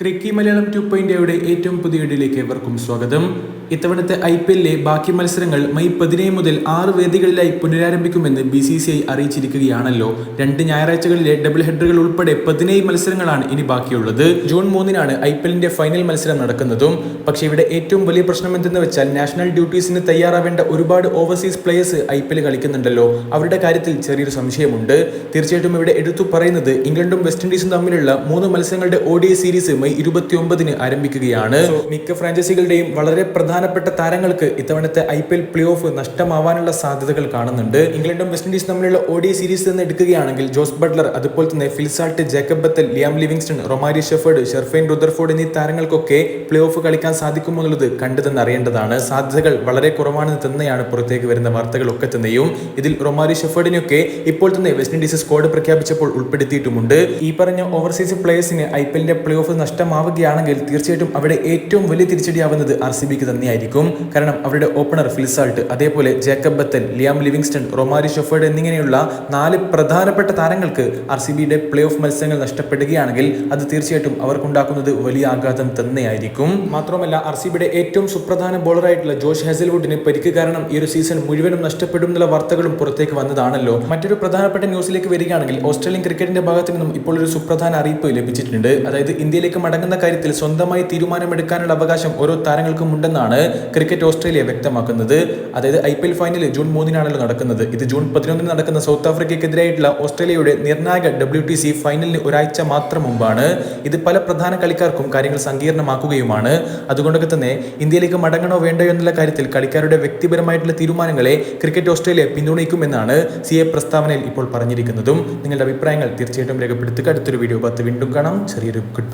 ക്രിക്കി Malayalam two point ഏറ്റവും പുതിയ വീഡിയോയിലേക്ക് എവർക്കും സ്വാഗതം. ഇത്തവണത്തെ ഐ പി എല്ലിലെ ബാക്കി മത്സരങ്ങൾ മെയ് പതിനേഴ് മുതൽ ആറ് വേദികളിലായി പുനരാരംഭിക്കുമെന്ന് ബി സി സി ഐ അറിയിച്ചിരിക്കുകയാണല്ലോ. രണ്ട് ഞായറാഴ്ചകളിലെ ഡബിൾ ഹെഡറുകൾ ഉൾപ്പെടെ പതിനേഴ് മത്സരങ്ങളാണ് ഇനി ബാക്കിയുള്ളത്. ജൂൺ മൂന്നിനാണ് ഐ പി എല്ലിന്റെ ഫൈനൽ മത്സരം നടക്കുന്നതും. പക്ഷേ ഇവിടെ ഏറ്റവും വലിയ പ്രശ്നം എന്തെന്ന് വെച്ചാൽ നാഷണൽ ഡ്യൂട്ടീസിന് തയ്യാറാവേണ്ട ഒരുപാട് overseas players I P L കളിക്കുന്നുണ്ടല്ലോ. അവരുടെ കാര്യത്തിൽ ചെറിയൊരു സംശയമുണ്ട്. തീർച്ചയായിട്ടും ഇവിടെ എടുത്തു പറയുന്നത് ഇംഗ്ലണ്ടും വെസ്റ്റ് ഇൻഡീസും തമ്മിലുള്ള മൂന്ന് മത്സരങ്ങളുടെ ഒ ഡി സീരീസ് മെയ് ഇരുപത്തി ഒമ്പതിന് ആരംഭിക്കുകയാണ് മിക്ക ഫ്രാഞ്ചൈസികളുടെയും വളരെ പ്രധാനപ്പെട്ട താരങ്ങൾക്ക് ഇത്തവണത്തെ I P L play off നഷ്ടമാവാനുള്ള സാധ്യതകൾ കാണുന്നുണ്ട്. ഇംഗ്ലണ്ടും വെസ്റ്റ് ഇൻഡീസ് തമ്മിലുള്ള ഒ ഡി സീരീസ് നിന്ന് എടുക്കുകയാണെങ്കിൽ ജോസ് ബട്ട്ലർ അതുപോലെ തന്നെ Phil Salt Jacob Bethell Liam Livingstone Romario Shepherd Sherfane Rutherford എന്നീ താരങ്ങൾക്കൊക്കെ പ്ലേ ഓഫ് കളിക്കാൻ സാധിക്കുമോ എന്നുള്ളത് കണ്ടുതന്നെ അറിയേണ്ടതാണ്. സാധ്യതകൾ വളരെ കുറവാണെന്ന് തന്നെയാണ് പുറത്തേക്ക് വരുന്ന വാർത്തകളൊക്കെ തന്നെയും. ഇതിൽ റൊമാരി ഷെഫേർഡിനെയൊക്കെ ഇപ്പോൾ തന്നെ വെസ്റ്റ് ഇൻഡീസ് സ്ക്വാഡ് പ്രഖ്യാപിച്ചപ്പോൾ ഉൾപ്പെടുത്തിയിട്ടുമുണ്ട്. ഈ പറഞ്ഞ ഓവർസീസ് പ്ലേയേഴ്സിന് ഐ പി എല്ലിന്റെ പ്ലേ ഓഫ് നഷ്ടമാവുകയാണെങ്കിൽ തീർച്ചയായിട്ടും അവിടെ ഏറ്റവും വലിയ തിരിച്ചടിയാവുന്നത് ആർ സി ബിക്ക് തന്നെയായിരിക്കും കാരണം അവരുടെ ഓപ്പണർ ഫിൽസാൾട്ട് അതേപോലെ Jacob Bethell Liam Livingstone Romario Shepherd എന്നിങ്ങനെയുള്ള നാല് പ്രധാനപ്പെട്ട താരങ്ങൾക്ക് ആർ സി ബിയുടെ പ്ലേ ഓഫ് മത്സരങ്ങൾ നഷ്ടപ്പെടുകയാണെങ്കിൽ അത് തീർച്ചയായിട്ടും അവർക്കുണ്ടാക്കുന്നത് വലിയ ആഘാതം തന്നെയായിരിക്കും. മാത്രമല്ല ആർ സി ബിയുടെ ഏറ്റവും സുപ്രധാന ബോളറായിട്ടുള്ള ജോഷ് ഹെസൽവുഡിന് പരിക്ക് കാരണം ഈ ഒരു സീസൺ മുഴുവനും നഷ്ടപ്പെടും എന്നുള്ള വാർത്തകളും പുറത്തേക്ക് വന്നതാണല്ലോ. മറ്റൊരു പ്രധാനപ്പെട്ട ന്യൂസിലേക്ക് വരികയാണെങ്കിൽ ഓസ്ട്രേലിയൻ ക്രിക്കറ്റിന്റെ ഭാഗത്തു നിന്നും ഇപ്പോൾ ഒരു സുപ്രധാന അറിയിപ്പ് ലഭിച്ചിട്ടുണ്ട്. അതായത് ഇന്ത്യയിലേക്ക് മടങ്ങുന്ന കാര്യത്തിൽ സ്വന്തമായി തീരുമാനമെടുക്കാനുള്ള അവകാശം ഓരോ താരങ്ങൾക്കും ഉണ്ടെന്നാണ് ക്രിക്കറ്റ് ഓസ്ട്രേലിയ വ്യക്തമാക്കുന്നത്. അതായത് I P L final June മൂന്നിനാണല്ലോ നടക്കുന്നത്. ഇത് ജൂൺ പതിനൊന്നിന് നടക്കുന്ന സൗത്ത് ആഫ്രിക്കയ്ക്കെതിരായിട്ടുള്ള ഓസ്ട്രേലിയയുടെ നിർണായക ഡബ്ല്യു ടി സി ഫൈനലിന് ഒരാഴ്ച മാത്രം മുമ്പാണ്. ഇത് പല പ്രധാന കളിക്കാർക്കും കാര്യങ്ങൾ സങ്കീർണമാക്കുകയുമാണ്. അതുകൊണ്ടൊക്കെ തന്നെ ഇന്ത്യയിലേക്ക് മടങ്ങണോ വേണ്ടയോ എന്നുള്ള കാര്യത്തിൽ കളിക്കാരുടെ വ്യക്തിപരമായിട്ടുള്ള തീരുമാനങ്ങളെ ക്രിക്കറ്റ് ഓസ്ട്രേലിയ പിന്തുണയ്ക്കുമെന്നാണ് സി എ പ്രസ്താവനയിൽ ഇപ്പോൾ പറഞ്ഞിരിക്കുന്നതും. നിങ്ങളുടെ അഭിപ്രായങ്ങൾ തീർച്ചയായിട്ടും രേഖപ്പെടുത്തുക. അടുത്തൊരു വീഡിയോ പത്ത് വീണ്ടും കാണാം. ചെറിയൊരു ഗുഡ്